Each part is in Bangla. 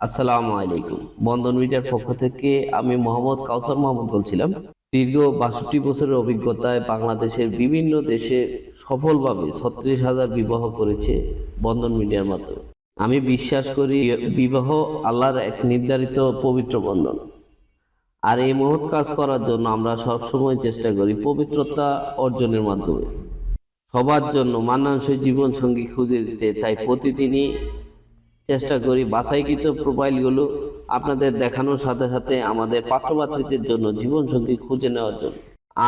আসসালামু আলাইকুম। বন্ধন মিডিয়ার পক্ষ থেকে আমি মোহাম্মদ কাউসার মোহাম্মদ বলছিলাম। দীর্ঘ বাষট্টি বছরের অভিজ্ঞতায় বাংলাদেশের বিভিন্ন দেশে সফলভাবে ছত্রিশ হাজার বিবাহ করেছে বন্ধন মিডিয়ার মাধ্যমে। আমি বিশ্বাস করি বিবাহ আল্লাহর এক নির্ধারিত পবিত্র বন্ধন। আর এই মহৎ কাজ করার জন্য আমরা সবসময় চেষ্টা করি পবিত্রতা অর্জনের মাধ্যমে। সবার জন্য মানানসই জীবনসঙ্গী খুঁজে দিতে, তাই প্রতিদিনই চেষ্টা করি বাছাইকৃত প্রোফাইলগুলো আপনাদের দেখানোর সাথে সাথে আমাদের পাত্রপাত্রীদের জন্য জীবনসঙ্গী খুঁজে নেওয়ার জন্য।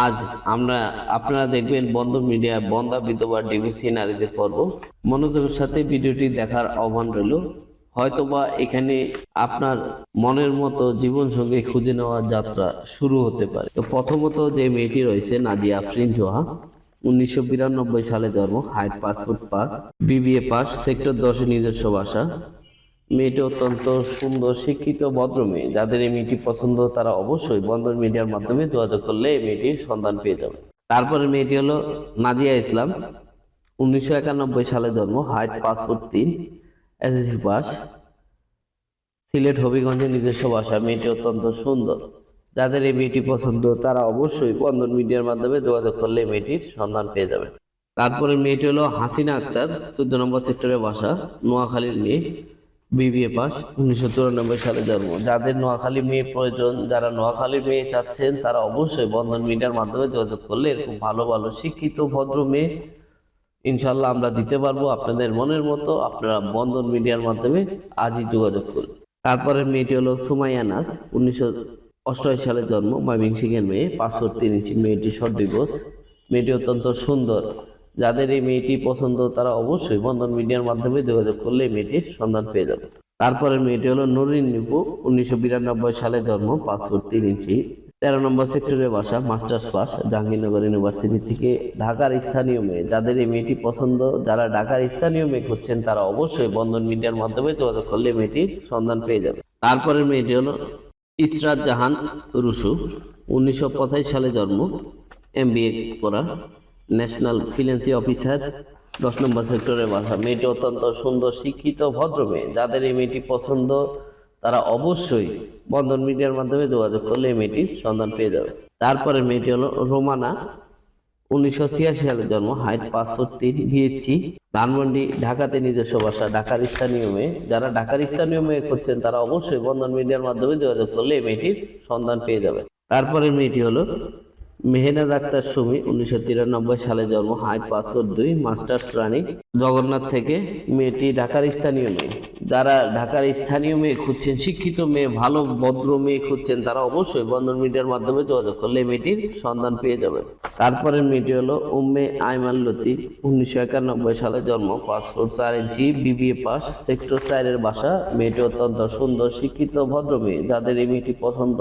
আজ আমরা, আপনারা দেখবেন বন্ধ মিডিয়া, বন্দা বিধবা ডিভিসি নারীদের পর্ব। মনোযোগের সাথে ভিডিওটি দেখার আহ্বান রইল। হয়তোবা এখানে আপনার মনের মতো জীবনসঙ্গী খুঁজে নেওয়ার যাত্রা শুরু হতে পারে। তো প্রথমত যে মেয়েটি রয়েছে নাদিয়া আফরিন জোহা উনিশশো বিরানব্বই সালে জন্ম, height passport pass BBA pass, sector দশে নিজস্ব বাসা। মেয়েটি অত্যন্ত সুন্দর, শিক্ষিত, ভদ্র মেয়ে। যাদের এই মেয়েটি পছন্দ, তারা অবশ্যই বন্ধন মিডিয়ার মাধ্যমে যোগাযোগ করলে এই মেয়েটির সন্ধান পেয়ে যাবে। তারপরে মেয়েটি হলো নাজিয়া ইসলাম। উনিশশো একানব্বই সালে জন্ম, হাইট পাসপোর্ট তিন, এসএসসি পাস। সিলেট হবিগঞ্জের নিজস্ব বাসা। মেয়েটি অত্যন্ত সুন্দর। যাদের এই মেয়েটি পছন্দ, তারা অবশ্যই বন্ধন মিডিয়ার মাধ্যমে যোগাযোগ করলে মেয়েটির সন্ধান পেয়ে যাবে। তারপরে মেয়েটি হলো হাসিনা আক্তার, চোদ্দ নম্বর সেক্টরের বাসা, নোয়াখালীর মেয়ে, বিবিএ পাস, উনিশশো চুরানব্বই সালে জন্ম। যাদের নোয়াখালী মেয়ে প্রয়োজন, যারা নোয়াখালী মেয়ে চাচ্ছেন, তারা অবশ্যই বন্ধন মিডিয়ার মাধ্যমে যোগাযোগ করলে এরকম ভালো ভালো, শিক্ষিত, ভদ্র মেয়ে। ইনশাল্লাহ আমরা দিতে পারব আপনাদের মনের মতো, আপনারা বন্ধন মিডিয়ার মাধ্যমে আজই যোগাযোগ করুন। তারপরে মেয়েটি হলো সুমাইয়া নাস, উনিশশো অষ্টআশি সালে জন্ম ময়মনসিংহের মেয়ে পাসপোর্ট তিন ইঞ্চি মেয়েটি শর্ট ডিভোর্স মেয়েটি অত্যন্ত সুন্দর। যাদের এই মেয়েটি পছন্দ তারা অবশ্যই বন্ধন মিডিয়ার মাধ্যমে যোগাযোগ করলে এই মেয়েটির সন্ধান পেয়ে যাবে। তারপরে মেয়েটি হলো নরিন নিপু উনিশশো বিরানব্বই সালে জন্ম পাসপোর্ট তিন ইঞ্চি। তেরো নম্বর সেক্টরের বাসা মাস্টার্স পাস জাহাঙ্গীরনগর ইউনিভার্সিটি থেকে ঢাকার স্থানীয় মেয়ে। যাদের এই মেয়েটি পছন্দ যারা ঢাকার স্থানীয় মেয়ে করছেন তারা অবশ্যই বন্ধন মিডিয়ার মাধ্যমে যোগাযোগ করলে মেয়েটির সন্ধান পেয়ে যাবে। তারপরে মেয়েটি হলো ইসরাত জাহান রুসু উনিশশো সালে জন্ম। এম করা ন্যাশনাল ফিন্যান্সি অফিসার। দশ নম্বর সেক্টরের বাসা। মেয়েটি অত্যন্ত সুন্দর, শিক্ষিত, ভদ্র মেয়ে। যাদের এই মেয়েটি পছন্দ, তারা অবশ্যই বন্ধন মিডিয়ার মাধ্যমে যোগাযোগ করলে এই মেয়েটির সন্ধান পেয়ে যাবে। তারপরে মেয়েটি হলো রোমানা। উনিশশো ছিয়াশি সালে জন্ম, হাইট পাসপোর্ট তিন ভিএচসি ধানমন্ডি, ঢাকাতে নিজস্ব বাসা ঢাকার স্থানীয় মেয়ে। যারা ঢাকার স্থানীয় মেয়ে করছেন তারা অবশ্যই বন্ধন মিডিয়ার মাধ্যমে যোগাযোগ করলে এই মেয়েটির সন্ধান পেয়ে যাবে তারপরে মেয়েটি হলো মেহেনাদ আক্তার সুমি, উনিশশো তিরানব্বই সালে জন্ম হাইট পাসপোর্ট দুই, মাস্টার্স রানী। জগন্নাথ থেকে মেয়েটি ঢাকার স্থানীয় মেয়ে। যারা ঢাকার স্থানীয় মেয়ে খুঁজছেন, শিক্ষিত মেয়ে, ভালো, ভদ্র মেয়ে খুঁজছেন, তারা অবশ্যই বন্ধন মিডিয়ার মাধ্যমে যোগাযোগ করলে মেয়েটির সন্ধান পেয়ে যাবে তারপরে মেয়েটি হলো উম্মে আইমান লতি উনিশশো একানব্বই সালে জন্ম। পাসপোর্ট চার ইঞ্চি বিবিএ পাস সেক্টর চারের বাসা। মেয়েটি অত্যন্ত সুন্দর, শিক্ষিত, ভদ্র মেয়ে। যাদের এই মেয়েটি পছন্দ,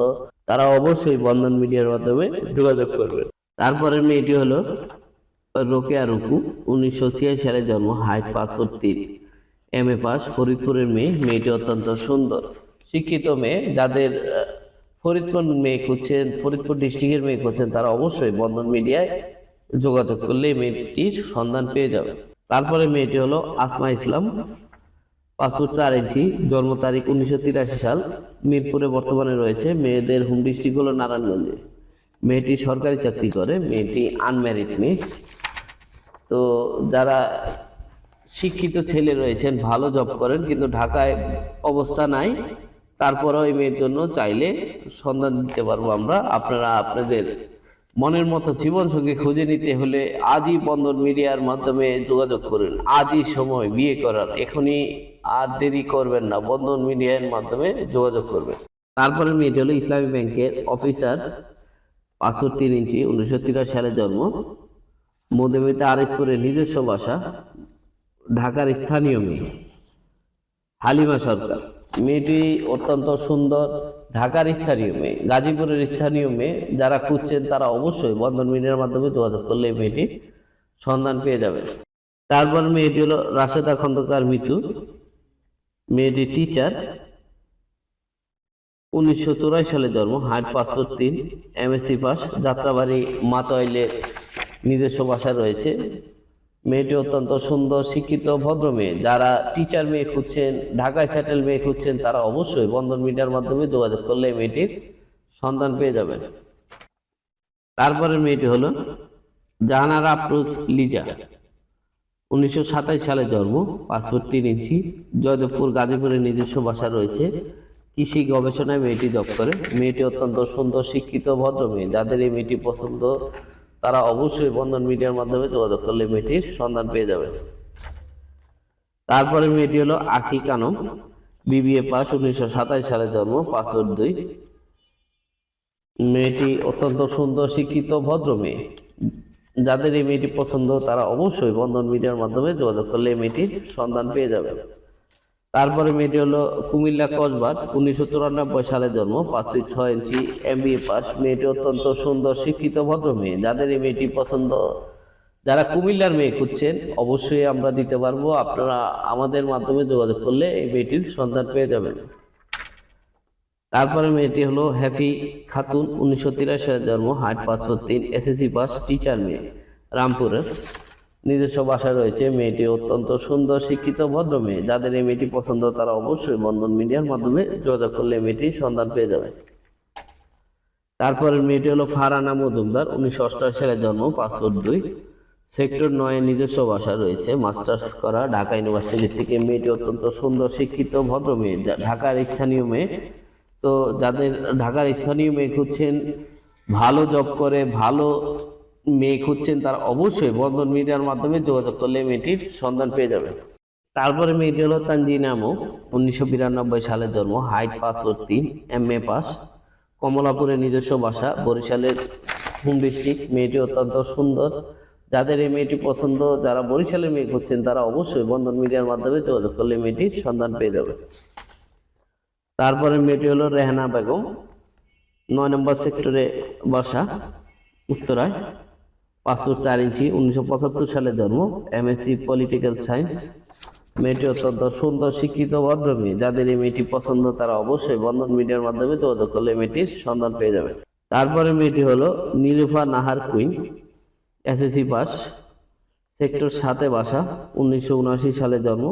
তারা অবশ্যই বন্ধন মিডিয়ার মাধ্যমে যোগাযোগ করবে। তারপরে মেয়েটি হলো রোকেয়া রুকু। উনিশশো ছিয়াশি সালে জন্ম, হাইট পাসপোর্ট তিন। এম এ পাস ফরিদপুরের মেয়ে। মেয়েটি অত্যন্ত সুন্দর, শিক্ষিত মেয়ে। যাদের ফরিদপুর মেয়ে খুঁজছেন ফরিদপুর ডিস্ট্রিক্টের মেয়ে খুঁজছেন, তারা অবশ্যই বন্ধন মিডিয়ায় যোগাযোগ করলে মেয়েটির সন্ধান পেয়ে যাবে। তারপরে মেয়েটি হলো আসমা ইসলাম পাসপোর্ট চার ইঞ্চি, জন্ম তারিখ উনিশশো তিরাশি সাল, মিরপুরে বর্তমানে রয়েছে, মেয়েদের হোম ডিস্ট্রিক্ট হলো নারায়ণগঞ্জে। মেয়েটি সরকারি চাকরি করে, মেয়েটি আনম্যারিড মেয়ে। তো যারা শিক্ষিত ছেলে রয়েছেন, ভালো জব করেন, কিন্তু ঢাকায় অবস্থা নাই তারপরেও এই মেয়ের জন্য চাইলে সন্ধান দিতে পারব আমরা। আপনারা আপনাদের মনের মতো জীবনসঙ্গী খুঁজে নিতে হলে আজই বন্ধন মিডিয়ার মাধ্যমে যোগাযোগ করুন। আজই সময় বিয়ে করার। এখনই আর দেরি করবেন না বন্ধন মিডিয়ার মাধ্যমে যোগাযোগ করবেন। তারপরে মেয়েটি হলো ইসলামী ব্যাংকের অফিসার পাসপোর্ট তিন ইঞ্চি, উনিশশো তিরাশি সালে জন্ম। মধ্যমিতে আরএসপুরের নিজস্ব বাসা, ঢাকার স্থানীয় মেয়ে, হালিমা সরকার। মেয়েটি অত্যন্ত সুন্দর, ঢাকার স্থানীয় মেয়ে। গাজীপুরের স্থানীয় মেয়ে, যারা খুঁজছেন তারা অবশ্যই বন্ধন মিডিয়ার মাধ্যমে যোগাযোগ করলে মেয়েটি সন্ধান পেয়ে যাবে তারপর মেয়েটি হলো রাশেদা খন্দকার মিতু। মেয়েটি টিচার। উনিশশো চুরাশি সালে জন্ম, হাইট পাসপোর্ট তিন, এমএসসি পাস, যাত্রাবাড়ি মাতোয়াইলের নিজস্ব বাসা রয়েছে। মেয়েটি অত্যন্ত সুন্দর, শিক্ষিত, ভদ্র মেয়ে। যারা টিচার মেয়ে খুঁজছেন, ঢাকায় সেটেল মেয়ে খুঁজছেন, তারা অবশ্যই বন্ধন মিডিয়ার মাধ্যমে যোগাযোগ করলে মেয়েটির সন্ধান পেয়ে যাবেন। তারপরে মেয়েটি হলো জাহানারা আফরোজ লিজা। উনিশশো সাতাশ সালে জন্ম পাসপোর্ট তিন ইঞ্চি, জয়দেবপুর গাজীপুরের নিজস্ব বাসা রয়েছে। কৃষি গবেষণায় মেয়েটি দপ্তরে। মেয়েটি অত্যন্ত সুন্দর, শিক্ষিত, ভদ্র মেয়ে। যাদের এই মেয়েটি পছন্দ তারা অবশ্যই বন্ধন মিডিয়ার মাধ্যমে যোগাযোগ করলে মেয়েটির সন্ধান পেয়ে যাবে। তারপরে মেয়েটি হলো আখি কানম বিবিএ পাস, উনিশশো সাতাশ সালে জন্ম, পাসপোর্ট দুই। মেয়েটি অত্যন্ত সুন্দর, শিক্ষিত, ভদ্র মেয়ে। যাদের এই মেয়েটি পছন্দ, তারা অবশ্যই বন্ধন মিডিয়ার মাধ্যমে যোগাযোগ করলে মেয়েটির সন্ধান পেয়ে যাবে। তারপরে মেয়েটি হলো কুমিল্লা কসবার উনিশশো চুরানব্বই সালে জন্ম পাঁচ ফিট ছয় ইঞ্চি এমবিএ পাস। মেয়েটি অত্যন্ত সুন্দর, শিক্ষিত, ভদ্র মেয়ে। যাদের এই মেয়েটি পছন্দ, যারা কুমিল্লার মেয়ে খুঁজছেন, অবশ্যই আমরা দিতে পারব। আপনারা আমাদের মাধ্যমে যোগাযোগ করলে এই মেয়েটির সন্ধান পেয়ে যাবেন। তারপরে মেয়েটি হলো হ্যাপি খাতুন, উনিশশো তিরাশি সালে জন্ম, হাইট পাঁচশো তিন, এসএসসি পাস, টিচার মেয়ে, রামপুরের নিজস্ব বাসা রয়েছে মেয়েটি অত্যন্ত সুন্দর, শিক্ষিত, ভদ্র মেয়ে। যাদের এই মেয়েটি পছন্দ, তারা অবশ্যই বন্ধন মিডিয়ার মাধ্যমে যোগাযোগ করলে এই মেয়েটির সন্ধান পেয়ে যাবে। তারপরে মেয়েটি হলো ফারানা মজুমদার। উনিশশো অষ্টআশি সালে জন্ম পাসপোর্ট দুই। সেক্টর নয়ে নিজস্ব বাসা রয়েছে। মাস্টার্স করা ঢাকা ইউনিভার্সিটি থেকে মেয়েটি অত্যন্ত সুন্দর, শিক্ষিত, ভদ্র মেয়ে। ঢাকার স্থানীয় মেয়ে। তো যাদের ঢাকার স্থানীয় মেয়ে খুঁজছেন, ভালো জব করে, ভালো মেয়ে খুঁজছেন, তারা অবশ্যই বন্ধন মিডিয়ার মাধ্যমে যোগাযোগ করলে মেয়েটির সন্ধান পেয়ে যাবেন। তারপরে মেয়েটি হলো তানজিনামো উনিশশো বিরানব্বই সালে জন্ম, হাইট পাস ও তিন, এম এ পাস। কমলাপুরের নিজস্ব বাসা, বরিশালের হোম ডিস্ট্রিক্ট। মেয়েটি অত্যন্ত সুন্দর। যাদের এই মেয়েটি পছন্দ, যারা বরিশালের মেয়ে খুঁজছেন, তারা অবশ্যই বন্ধন মিডিয়ার মাধ্যমে যোগাযোগ করলে মেয়েটির সন্ধান পেয়ে যাবে তারপরে মেয়েটি হলো রেহানা বেগম, নয় নম্বর সেক্টরে বাসা, উত্তরায়। পাসপোর্ট চার ইঞ্চি, উনিশশো পঁচাত্তর সালে জন্ম এমএসসি পলিটিক্যাল সায়েন্স মেয়েটি অত্যন্ত সুন্দর, শিক্ষিত ভদ্র মেয়ে যাদের এই মেয়েটি পছন্দ, তারা অবশ্যই বন্ধন মিডিয়ার মাধ্যমে যোগাযোগ করলে মেয়েটির সন্ধান পেয়ে যাবে তারপরে মেয়েটি হলো Nilufa Nahar queen SSC pass, sector সাতে বাসা, উনিশশো উনআশি সালে জন্ম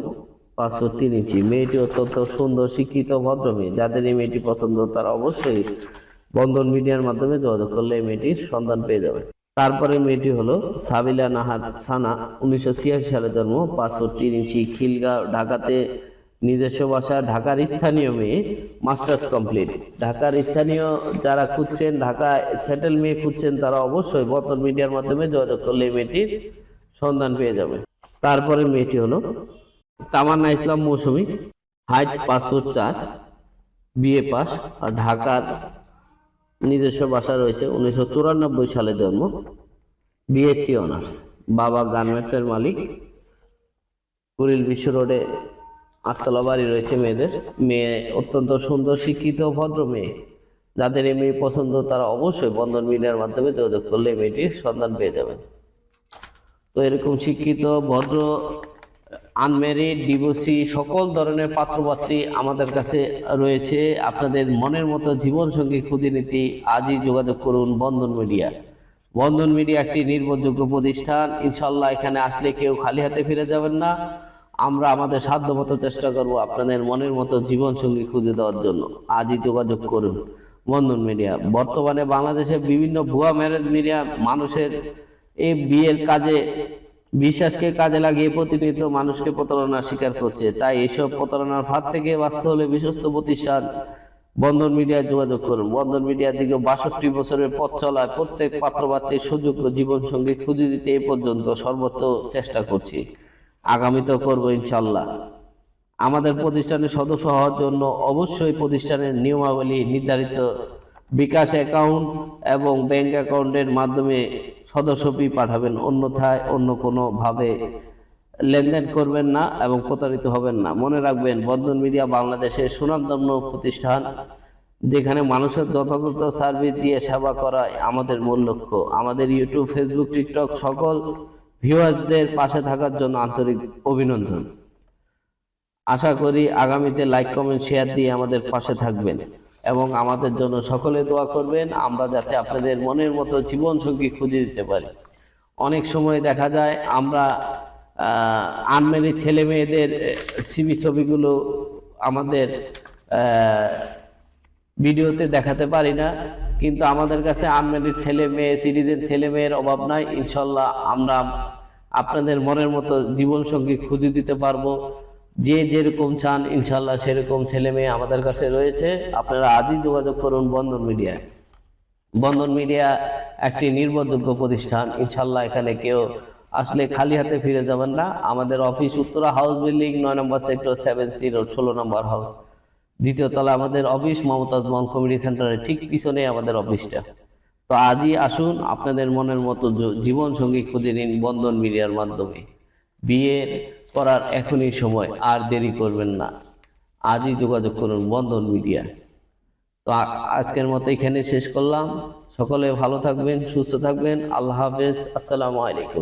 পাঁচশো তিন ইঞ্চি। মেয়েটি অত্যন্ত সুন্দর, শিক্ষিত ভদ্র মেয়ে যাদের এই মেয়েটি পছন্দ, তারা অবশ্যই বন্ধন মিডিয়ার মাধ্যমে যোগাযোগ করলে মেয়েটির সন্ধান পেয়ে যাবে তারপরে মেয়েটি হলো সাবিলা নাহার সানা, উনিশশো ছিয়াশি সালে জন্ম পাঁচশো তিন ইঞ্চি খিলগাঁও, ঢাকাতে নিজস্ব বাসা, ঢাকার স্থানীয় মেয়ে, মাস্টার্স কমপ্লিট। ঢাকার স্থানীয় যারা খুঁজছেন ঢাকায় সেটেল মেয়ে খুঁজছেন, তারা অবশ্যই বতন মিডিয়ার মাধ্যমে যোগাযোগ করলে মেয়েটির সন্ধান পেয়ে যাবে। তারপরে মেয়েটি হলো তামান্না ইসলাম মৌসুমী, হাইট পাসপোর্ট চার, বিএ পাস, আর ঢাকার নিজস্ব বাসা রয়েছে উনিশশো চুরানব্বই সালে জন্ম বিএসসি অনার্স। বাবা গার্মেন্টসের মালিক। কুড়িল বিশ্ব রোডে আটতলা বাড়ি রয়েছে মেয়েদের। মেয়ে অত্যন্ত সুন্দর শিক্ষিত ভদ্র মেয়ে। যাদের এই মেয়ে পছন্দ তারা অবশ্যই বন্ধন মিডিয়ার মাধ্যমে যোগাযোগ করলে মেয়েটির সন্ধান পেয়ে যাবেন। তো এরকম শিক্ষিত ভদ্র আনমেরিড ডিভোর্সি, সকল ধরনের পাত্রপাত্রী আমাদের কাছে রয়েছে। আপনাদের মনের মতো জীবনসঙ্গী খুঁজে নিতে আজই যোগাযোগ করুন বন্ধন মিডিয়া। বন্ধন মিডিয়া একটি নির্ভরযোগ্য প্রতিষ্ঠান। ইনশাল্লাহ এখানে আসলে কেউ খালি হাতে ফিরে যাবেন না। আমরা আমাদের সাধ্যমতো চেষ্টা করব আপনাদের মনের মতো জীবনসঙ্গী খুঁজে দেওয়ার জন্য। আজই যোগাযোগ করুন বন্ধন মিডিয়া। বর্তমানে বাংলাদেশে বিভিন্ন ভুয়া ম্যারেজ মিডিয়া মানুষের এই বিয়ের কাজে বিশ্বাসকে কাজে লাগিয়ে প্রতিনিয়ত মানুষকে প্রতারণার শিকার করছে। তাই এসব প্রতারণার ফাঁদ থেকে বাঁচতে হলে বিশ্বস্ত প্রতিষ্ঠান বন্ধন মিডিয়ায় যোগাযোগ করুন। বন্ধন মিডিয়া দিকে বাষট্টি বছরের পথ চলায় প্রত্যেক পাত্রপাত্রীর সুযোগ্য জীবনসঙ্গী খুঁজে দিতে এ পর্যন্ত সর্বোচ্চ চেষ্টা করছি। আগামীতেও করব ইনশাল্লাহ আমাদের প্রতিষ্ঠানের সদস্য হওয়ার জন্য অবশ্যই প্রতিষ্ঠানের নিয়মাবলী নির্ধারিত। বিকাশ অ্যাকাউন্ট এবং ব্যাংক অ্যাকাউন্টের মাধ্যমে সদস্য ফি পাঠাবেন, অন্যথায় অন্য কোনোভাবে লেনদেন করবেন না এবং প্রতারিত হবেন না। মনে রাখবেন, বন্ধন মিডিয়া বাংলাদেশের সুনামধন্য প্রতিষ্ঠান, যেখানে মানুষের যথাযথ সার্ভিস দিয়ে সেবা করাই আমাদের মূল লক্ষ্য। আমাদের ইউটিউব, ফেসবুক, টিকটক সকল ভিউয়ার্সদের পাশে থাকার জন্য আন্তরিক অভিনন্দন। আশা করি আগামীতে লাইক, কমেন্ট, শেয়ার দিয়ে আমাদের পাশে থাকবেন। এবং আমাদের জন্য সকলে দোয়া করবেন। আমরা যাতে আপনাদের মনের মতো জীবন সঙ্গী খুঁজে দিতে পারি। অনেক সময় দেখা যায় আমরা আনমেরিড ছেলে মেয়েদের সিবি ছবিগুলো আমাদের ভিডিওতে দেখাতে পারি না। কিন্তু আমাদের কাছে আনমেরিড ছেলে মেয়ে সিরিজের ছেলে মেয়ের অভাব নাই। ইনশাল্লাহ আমরা আপনাদের মনের মতো জীবন সঙ্গী খুঁজে দিতে পারব। যে যেরকম চান ইনশাল্লাহ সেরকম ছেলে মেয়ে আমাদের কাছে রয়েছে। আপনারা আজই যোগাযোগ করুন বন্ধন মিডিয়ায় বন্ধন মিডিয়া একটি নির্ভরযোগ্য প্রতিষ্ঠান। ইনশাল্লাহ এখানে কেউ আসলে খালি হাতে ফিরে যাবেন না। আমাদের অফিস উত্তরা হাউস বিল্ডিং, নয় নম্বর সেক্টর সেভেন জিরো ষোলো নম্বর হাউস। দ্বিতীয় তলা আমাদের অফিস, মমতাজ মল কমিউনিটি সেন্টারের ঠিক পিছনে আমাদের অফিসটা। তো আজই আসুন, আপনাদের মনের মতো জীবন সঙ্গী খুঁজে নিন বন্ধন মিডিয়ার মাধ্যমে। বিয়ে করার এখনই সময়, আর দেরি করবেন না। আজই যোগাযোগ করুন বন্ধন মিডিয়া। তো আজকের মতো এখানে শেষ করলাম। সকলে ভালো থাকবেন, সুস্থ থাকবেন। আল্লাহ হাফেজ। আসসালামু আলাইকুম।